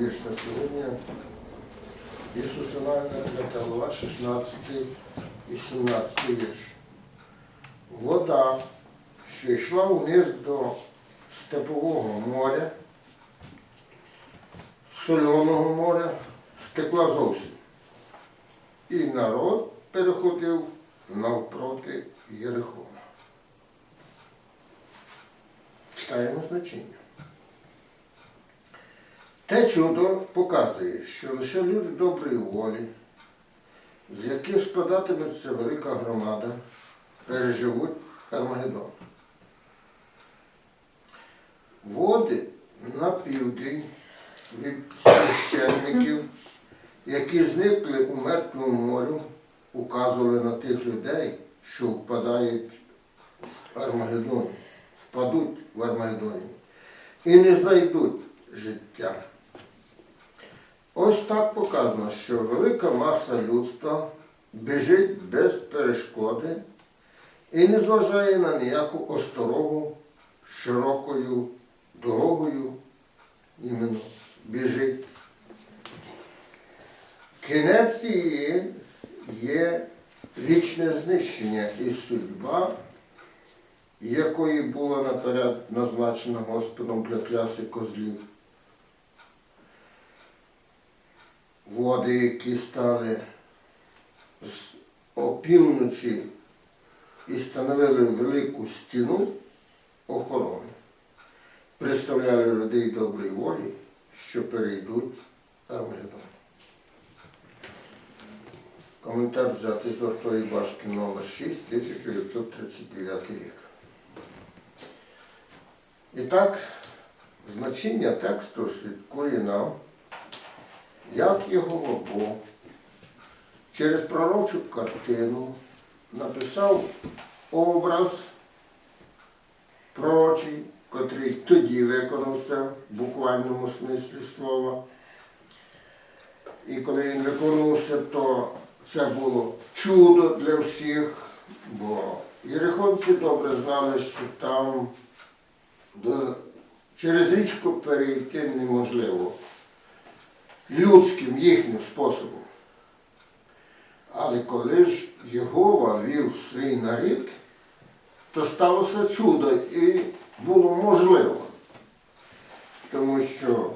Вірш на сьогодні. Ісус Івана глава 16 і 17 вірш. Вода, що йшла вниз до степового моря, соляного моря, стекла зовсім. І народ переходив навпроти Єрихона. Читаємо значення. Те чудо показує, що лише люди доброї волі, з яких складатиметься велика громада, переживуть Армагеддон. Води на південь від священників, які зникли у мертвому морю, указували на тих людей, що впадають в Армагеддоні, впадуть в Армагеддоні і не знайдуть життя. Ось так показано, що велика маса людства біжить без перешкоди і не зважає на ніяку осторогу широкою дорогою іменно біжить. Кінець її є вічне знищення і судьба, якої була наперед назначена Господом для кляси козлів. Води, які стали з опівночі і становили велику стіну охорони, представляли людей доброї волі, що перейдуть Армагеддон. Коментар взятий з вартої башки номер 6 1939 рік. І так, значення тексту слідкує нам, як його Бог через пророчу картину написав образ пророчий, котрий тоді виконався в буквальному смислі слова. І коли він виконувався, то це було чудо для всіх, бо єрихонці добре знали, що там до, через річку перейти неможливо людським їхнім способом. Але коли ж Єгова вів свій нарід, то сталося чудо і було можливо. Тому що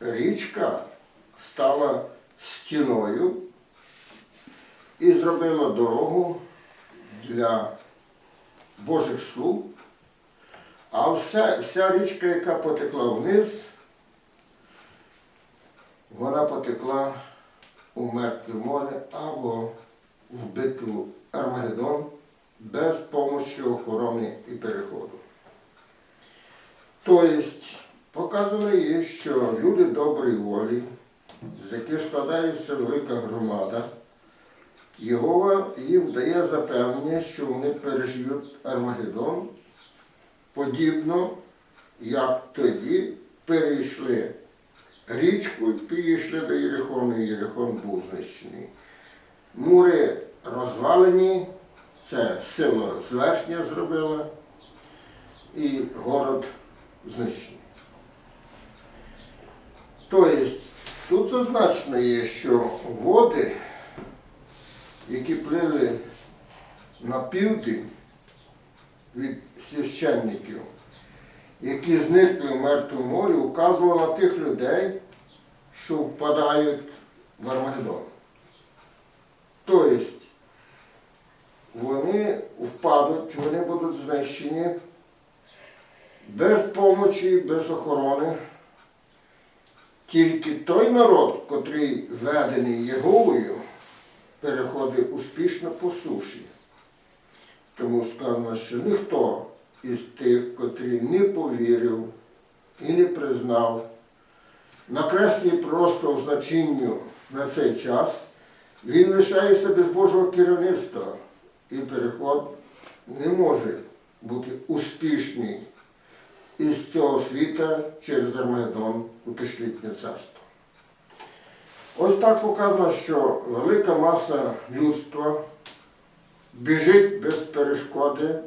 річка стала стіною і зробила дорогу для Божих слуг, а вся, вся річка, яка потекла вниз, вона потекла у мертве море або в битву Армагеддон без помощі охорони і переходу. Тобто, показано є, що люди доброї волі, з яких складається велика громада, Єгова їм дає запевнення, що вони переживуть Армагеддон, подібно, як тоді перейшли річку підійшли до Єрихону, Єрихон був знищений. Мури розвалені, це сила зверхня зробила, і город знищений. Тобто, тут зазначено є, що води, які плили на південь від священників, які зникли в Мертвому морі, вказували на тих людей, що впадають в Армагеддон. Тобто вони впадуть, вони будуть знищені без помочі, без охорони. Тільки той народ, котрий ведений Єговою, переходить успішно по суші. Тому сказано, що ніхто із тих, котрі не повірив і не признав, накреслює просто в значенню на цей час, він лишається без Божого керівництва, і переход не може бути успішний із цього світа через Армагеддон у тисячолітнє царство. Ось так показано, що велика маса людства біжить без перешкоди,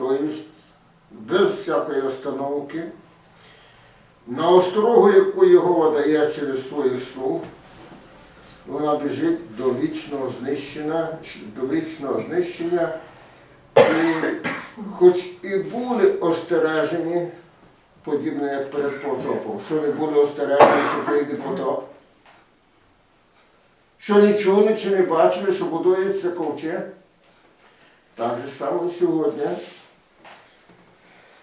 тобто без всякої остановки, на осторогу, яку Його дає через своїх слуг, вона біжить до вічного знищення, до вічного знищення. І хоч і були остережені, подібно як перед потопом, що не були остережені, що прийде потоп. Що не чули чи не бачили, що будується ковчег. Так же само сьогодні.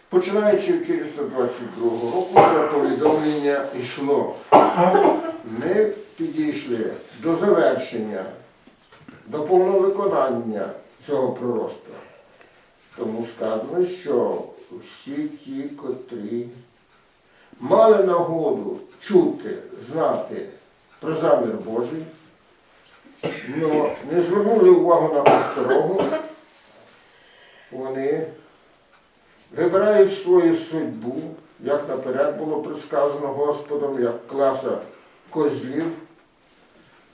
Починаючи в 1922 року, це повідомлення йшло. Ми підійшли до завершення, до повного виконання цього пророцтва. Тому сказано, що всі ті, котрі мали нагоду чути, знати про замір Божий, але не звернули увагу на осторогу, вони вибирають свою судьбу, як наперед було предсказано Господом, як класа козлів,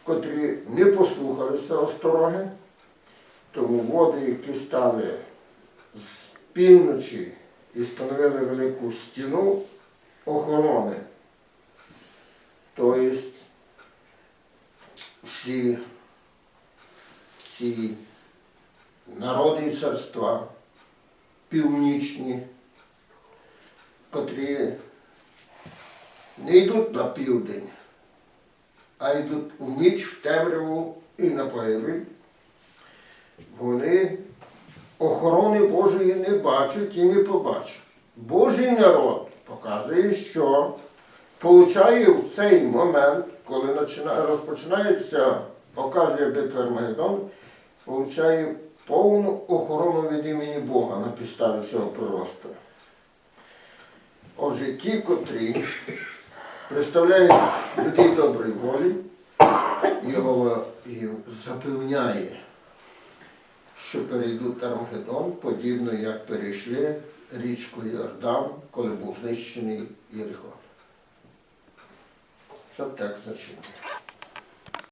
котрі не послухалися остороги, тому води, які стали з півночі і становили велику стіну охорони, тобто всі ці народи і царства північні, котрі не йдуть на південь, а йдуть в ніч, в темряву і на погибель, вони охорони Божої не бачать і не побачать. Божий народ показує, що получає в цей момент, коли розпочинається оказія битви Армагеддон, получає повну охорону від імені Бога на підставі цього пророцтва. Отже, ті, котрі представляють людей доброї волі, його запевняє, що перейдуть Армагеддон, подібно як перейшли річку Йордан, коли був знищений Єрихон. Це текст значення.